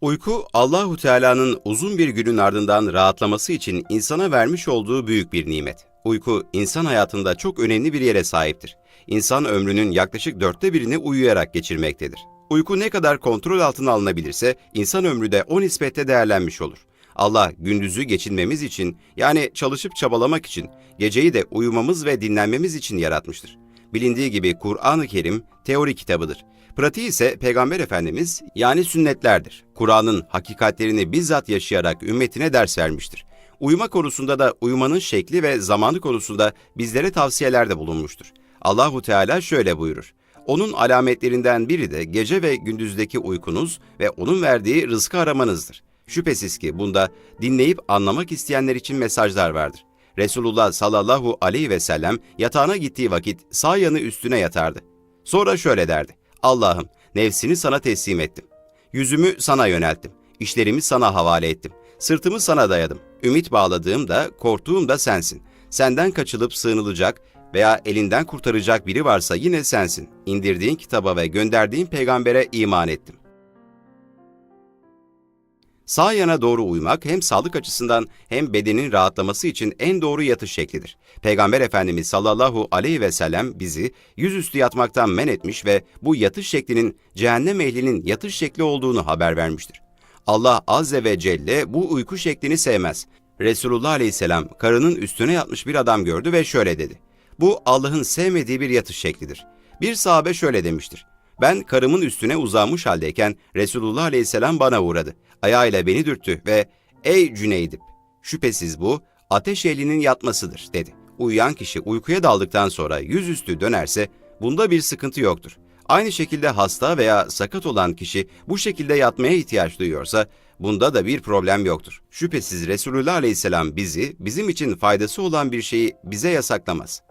Uyku Allahu Teala'nın uzun bir günün ardından rahatlaması için insana vermiş olduğu büyük bir nimet. Uyku insan hayatında çok önemli bir yere sahiptir. İnsan ömrünün yaklaşık dörtte birini uyuyarak geçirmektedir. Uyku ne kadar kontrol altına alınabilirse insan ömrü de o nispette değerlenmiş olur. Allah gündüzü geçinmemiz için yani çalışıp çabalamak için, geceyi de uyumamız ve dinlenmemiz için yaratmıştır. Bilindiği gibi Kur'an-ı Kerim teori kitabıdır. Pratiği ise Peygamber Efendimiz yani sünnetlerdir. Kur'an'ın hakikatlerini bizzat yaşayarak ümmetine ders vermiştir. Uyuma konusunda da uyumanın şekli ve zamanı konusunda bizlere tavsiyelerde bulunmuştur. Allahu Teala şöyle buyurur. Onun alametlerinden biri de gece ve gündüzdeki uykunuz ve onun verdiği rızkı aramanızdır. Şüphesiz ki bunda dinleyip anlamak isteyenler için mesajlar vardır. Resulullah sallallahu aleyhi ve sellem yatağına gittiği vakit sağ yanı üstüne yatardı. Sonra şöyle derdi. Allah'ım nefsini sana teslim ettim. Yüzümü sana yönelttim. İşlerimi sana havale ettim. Sırtımı sana dayadım. Ümit bağladığım da korktuğum da sensin. Senden kaçılıp sığınılacak veya elinden kurtaracak biri varsa yine sensin. İndirdiğin kitaba ve gönderdiğin peygambere iman ettim. Sağ yana doğru uyumak hem sağlık açısından hem bedenin rahatlaması için en doğru yatış şeklidir. Peygamber Efendimiz sallallahu aleyhi ve sellem bizi yüzüstü yatmaktan men etmiş ve bu yatış şeklinin cehennem ehlinin yatış şekli olduğunu haber vermiştir. Allah azze ve celle bu uyku şeklini sevmez. Resulullah aleyhisselam karının üstüne yatmış bir adam gördü ve şöyle dedi. Bu Allah'ın sevmediği bir yatış şeklidir. Bir sahabe şöyle demiştir. Ben karımın üstüne uzanmış haldeyken Resulullah Aleyhisselam bana uğradı. Ayağıyla beni dürttü ve ''Ey Cüneydip, şüphesiz bu ateş ehlinin yatmasıdır.'' dedi. Uyuyan kişi uykuya daldıktan sonra yüzüstü dönerse bunda bir sıkıntı yoktur. Aynı şekilde hasta veya sakat olan kişi bu şekilde yatmaya ihtiyaç duyuyorsa bunda da bir problem yoktur. Şüphesiz Resulullah Aleyhisselam bizi, bizim için faydası olan bir şeyi bize yasaklamaz.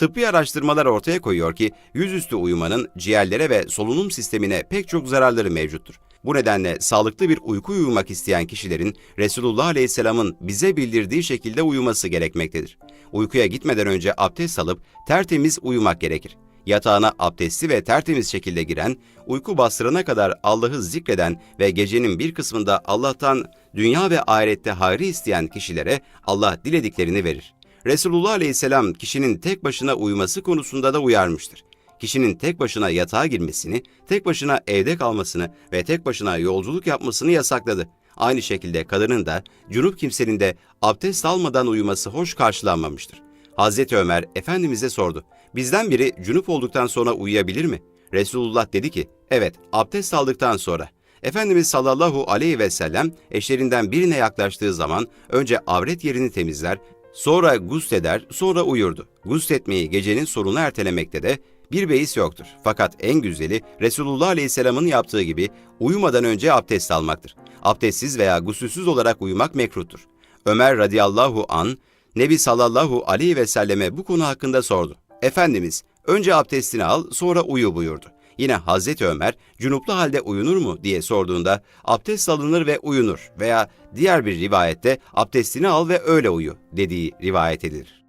Tıbbi araştırmalar ortaya koyuyor ki yüzüstü uyumanın ciğerlere ve solunum sistemine pek çok zararları mevcuttur. Bu nedenle sağlıklı bir uyku uyumak isteyen kişilerin Resulullah Aleyhisselam'ın bize bildirdiği şekilde uyuması gerekmektedir. Uykuya gitmeden önce abdest alıp tertemiz uyumak gerekir. Yatağına abdestli ve tertemiz şekilde giren, uyku bastırana kadar Allah'ı zikreden ve gecenin bir kısmında Allah'tan dünya ve ahirette hayrı isteyen kişilere Allah dilediklerini verir. Resulullah Aleyhisselam kişinin tek başına uyuması konusunda da uyarmıştır. Kişinin tek başına yatağa girmesini, tek başına evde kalmasını ve tek başına yolculuk yapmasını yasakladı. Aynı şekilde kadının da, cunup kimsenin de abdest almadan uyuması hoş karşılanmamıştır. Hazreti Ömer Efendimiz'e sordu. Bizden biri cunup olduktan sonra uyuyabilir mi? Resulullah dedi ki, evet abdest aldıktan sonra. Efendimiz sallallahu aleyhi ve sellem eşlerinden birine yaklaştığı zaman önce avret yerini temizler, Sonra gusleder, sonra uyurdu. Gusletmeyi gecenin sorunu ertelemekte de bir beis yoktur. Fakat en güzeli Resulullah Aleyhisselam'ın yaptığı gibi uyumadan önce abdest almaktır. Abdestsiz veya gusülsüz olarak uyumak mekruhtur. Ömer radıyallahu an Nebi sallallahu aleyhi ve selleme bu konu hakkında sordu. Efendimiz önce abdestini al sonra uyu buyurdu. Yine Hazreti Ömer cunuplu halde uyunur mu diye sorduğunda abdest alınır ve uyunur veya diğer bir rivayette abdestini al ve öyle uyu dediği rivayet edilir.